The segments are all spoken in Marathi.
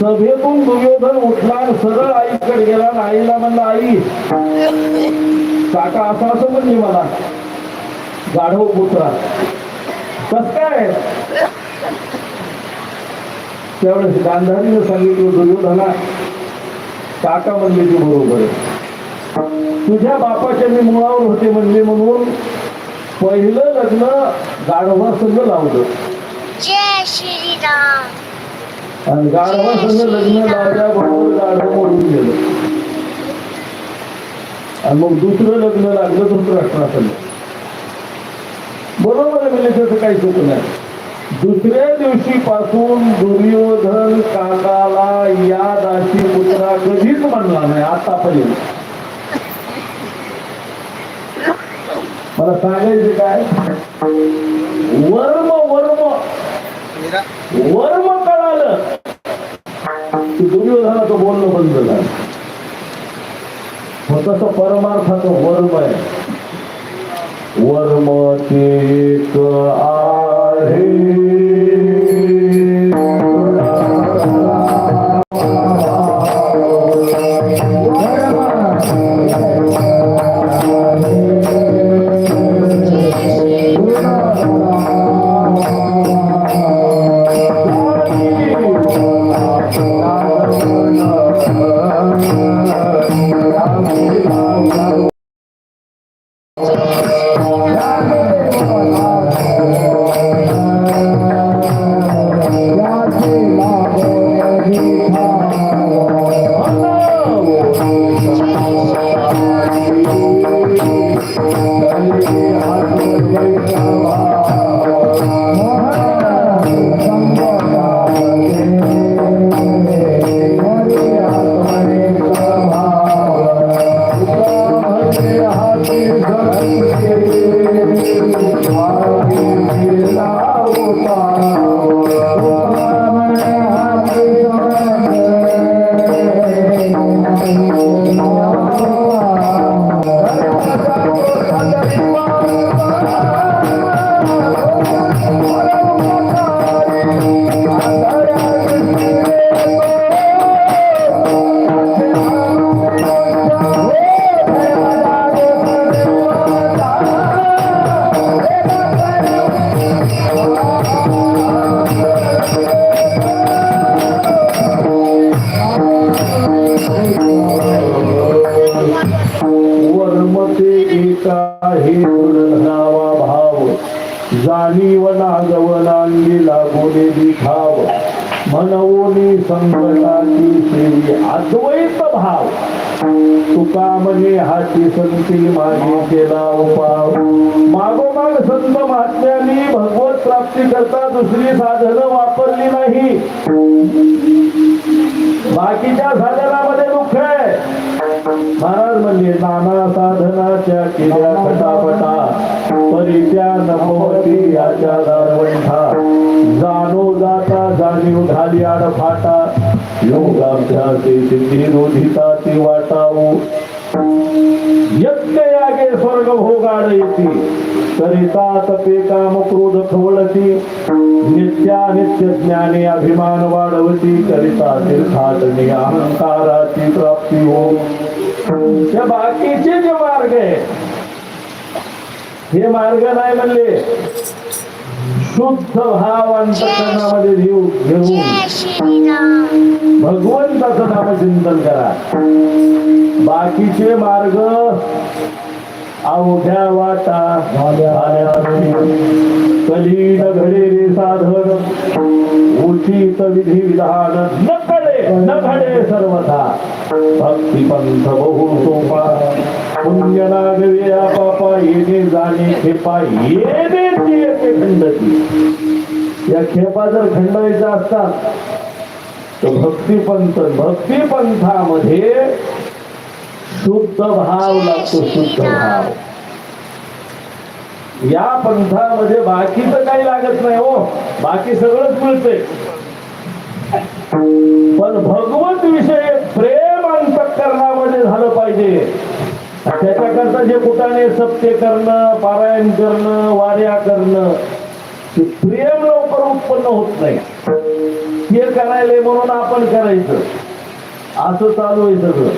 सभेतून दुर्योधन उठला सरळ आईकडे गेला. आईला म्हणला आई काका असं असं म्हणली मला गाढव पुत्रा कस काय? त्यावेळेस गांधारीने सांगितलं दुर्योधना काका म्हणले ती बरोबर तुझ्या बापाच्या मी मुळावर होते म्हणले म्हणून पहिलं लग्न गाढवा संघ लावलं. जय श्रीराम. आणि गाढवा संघ लग्न गाढव मरून गेलं. आणि मग दुसरं लग्न लागलं धृतराष्ट्राचं बरोबर आहे म्हणजे त्याचं काही चूक नाही. दुसऱ्या दिवशी पासून दुर्योधन काकाला या दाशी पुत्रा कधीच म्हणला नाही आतापर्यंत. मला सांगायचं काय? वर्म वर्म. वर्म दुर्योधनाचं बोलणं बंद झालं मग तसं परमार्थाचं वर्म आहे वर्म ते एक काही नावा भाव. जाणीव नागवनांगी लागोने दिखाव म्हणवोनी संकटाची श्री अद्वैत भाव. तुका म्हणे हाती संती मागे केला उपाव. मागोमाग संत महात्म्यांनी भगवत प्राप्ती करता दुसरी साधनं वापरली नाही. बाकीच्या साधनामध्ये दुःख आहे. महाराज म्हणजे नाना साधनाच्या केल्या पटापटा परित्या नमोती याच्या दारवंठा. जाणो जाता जाणीव झाली आडफाटा योगाभ्यासे सिद्धी रोधिता ती वाटाऊ. यज्ञ यागे स्वर्ग भोगाड येते करिता तपे काम क्रोध खवळती. नित्या नित्य ज्ञाने अभिमान वाढवती. करिता तीर्थाटने अहंकाराची प्राप्ती हो त्या बाकीचे जे मार्ग आहे हे मार्ग नाही म्हणले. शुद्ध भाव अंतकरणामध्ये घेऊ घेऊन. भगवंताचं नामचिंतन करा. बाकीचे मार्ग अवघ्या वाटा झाल्या. कलीन घडे रे साधन उचित विधी विधान न कळे न घडे सर्वथा. भक्ती पंथ बहु सोपा पुण्य नागवे येणे जाणे खेपा येणे येते खंडती या खेपा जर खंडायचा असतात तर भक्तिपंथ भक्तिपंथामध्ये शुद्ध भाव लागतो शुद्ध भाव. या पंथामध्ये बाकीचं काही लागत नाही हो. बाकी सगळंच मिळतंय. पण भगवत विषय प्रेम अंतकरणामध्ये झालं पाहिजे त्याच्याकरता जे कुठाने सत्य करणं पारायण करणं वाऱ्या करणं ते प्रेम लवकर उत्पन्न होत नाही. हे करायले म्हणून आपण करायचं. असं चालू आहे सगळं.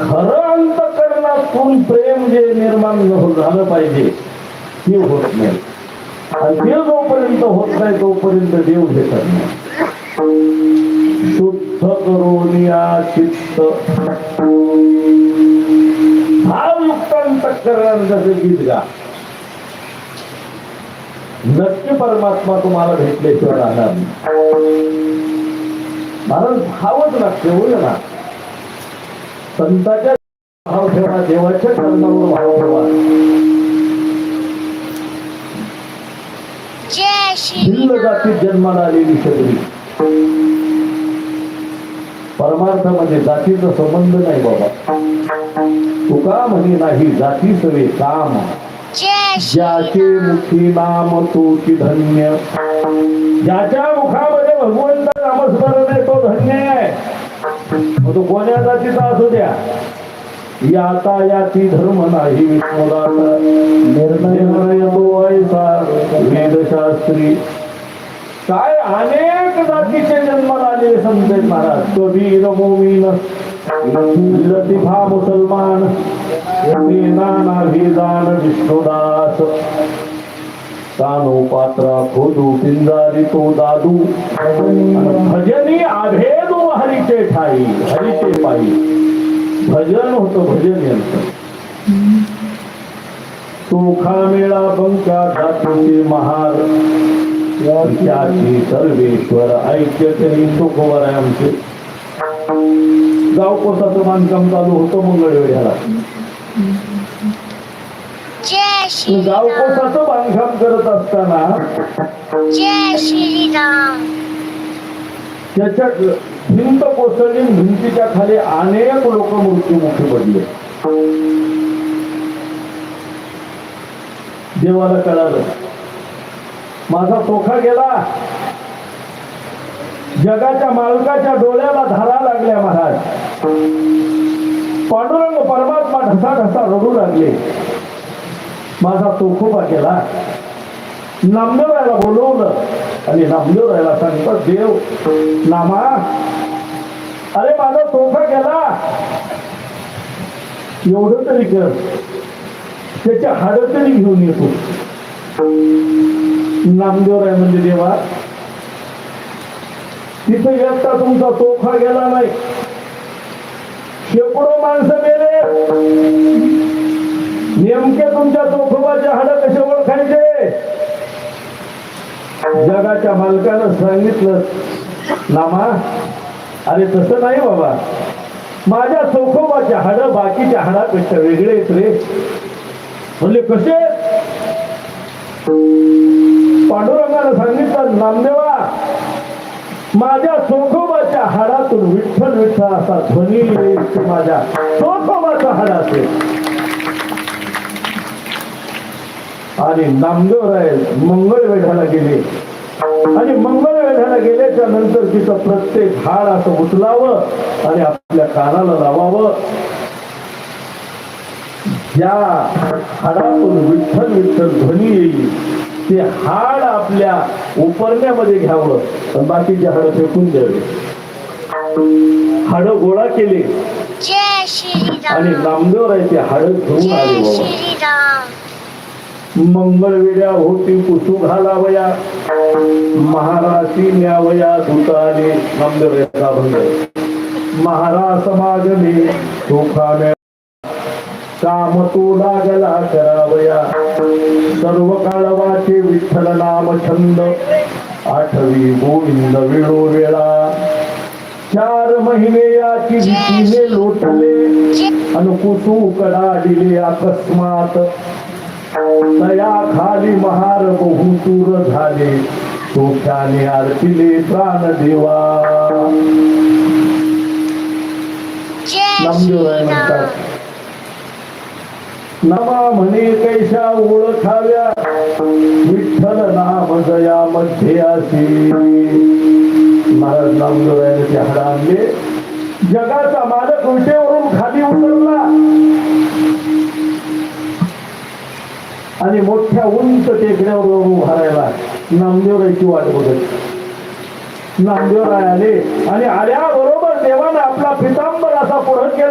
खरं अंतकरणातून प्रेम जे निर्माण हो- झालं पाहिजे ते होत नाही. आणि ते जोपर्यंत होत नाही तोपर्यंत देव घेतात नाही चित्त भावयुक्त जसं गीत गा. नक्की परमात्मा तुम्हाला भेटल्याशिवाय राहणार महाराज भावच लागते होईल ना? संताच्या भाव ठेवा देवाच्या कर्मावर भाव ठेवा. भिन्न जातीत जन्माला आलेली सगळी. परमार्थामध्ये जातीचा संबंध नाही बाबा. तुका म्हणे नाही जाती सवे काम. जय ज्याचे मुखी नाम तोची धन्य. ज्याच्या मुखामध्ये भगवंत नामस्मरण आहे तो धन्य आहे. मग तो कोण्या जातीचा असू द्या? याता याची धर्म नाही निर्णय तो ऐसा वेदशास्त्री. काय अनेक जातीचे जन्माला आलेले संत आहेत महाराज. कबीर मोमीन लतिफा मुसलमान नाना विदान विष्णुदास. कानो पात्रा खोदू पिंजारी तो दादू. भजनी आभेदू हरीचे ठाई हरीचे पायी भजन होतं भजन यांचं. चोखा मेळा बंका जातीचे महार. त्याची सर्वेश्वर ऐक्य तरी सुखवर आहे आमचे गाव कोसाचं बांधकाम चालू होतं मंगळवेढ्याला. जय गाव कोसाचं बांधकाम करत असताना त्याच्या भिंत कोसळली भिंतीच्या खाली अनेक लोक मृत्यूमुखी पडले. देवाला कळालं. माझा चोखा गेला. जगाच्या मालकाच्या डोळ्याला धारा लागल्या महाराज. पांडुरंग परमात्मा ढसा ढसा रडू लागले. माझा तोखोबा केला नामदेवरायला बोलवलं आणि नामदेवरायला सांगतात देव नामा अरे माझा तोखा गेला. एवढं तरी कर. त्याच्या हाड तरी घेऊन येतो. नामदेवराय म्हणजे देवा. तिथे एकटा तुमचा चोखा गेला नाही. शेकडो माणसं मेले. नेमके तुमच्या चोखोबाचे हाड कसे ओळखायचे? जगाच्या मालकानं सांगितलं नामा अरे तसं नाही बाबा. माझ्या चौखोबाचे हाड बाकीच्या हाडापेक्षा वेगळे आहेत रे. म्हणले कसे? नामदेवा माझ्या चोखोबाच्या हाडातून विठ्ठल विठ्ठल असा ध्वनी येईल ते माझ्या चोखोबाचा हाड असेल आणि नामदेवराय मंगळवेढ्याला गेले. आणि मंगळ मंगळवेढ्याला गेल्याच्यानंतर तिचं प्रत्येक हाड असं उचलावं आणि आपल्या कानाला लावावं. ज्या हाडातून विठ्ठल विठ्ठल ध्वनी येईल. ते हाड आपल्या उपरण्यामध्ये घ्यावं आणि बाकीचे हाड फेकून द्यावे. हाड गोळा केले. आणि श्रीराम नामदेवराय ते हाड घेऊन आले बाबा. मंगळवेड्या होती कुसू घालावया. महाराशी न्यावया धुताने नामदेवरेचा भंग महाराज समागमे सुखाने काम तो लागला करावया. सर्व काळवाचे विठ्ठल नाम छंद आठवी गोविंद वेळो वेळा चार महिने याची भीतीने लोटले। जय अन कुसू कडा दिले अकस्मात। तया खाली महार बहुतूर झाले। सोख्याने आरतीले प्राण देवा। श्रीराम म्हणतात. नमा म्हणे कैशा ओळखाव्या. विठ्ठल नाम जया मध्ये असे. महाराज नामदेवरायाने ते हाड आणले. जगाचा मालक विटेवरून खाली उतरला. आणि मोठ्या उंच टेकड्यावर उभा राहिला नामदेवरायची वाट बघत. नामदेवराय आले आणि आल्याबरोबर देवाने आपला पितांबर असा पूर्ण केला.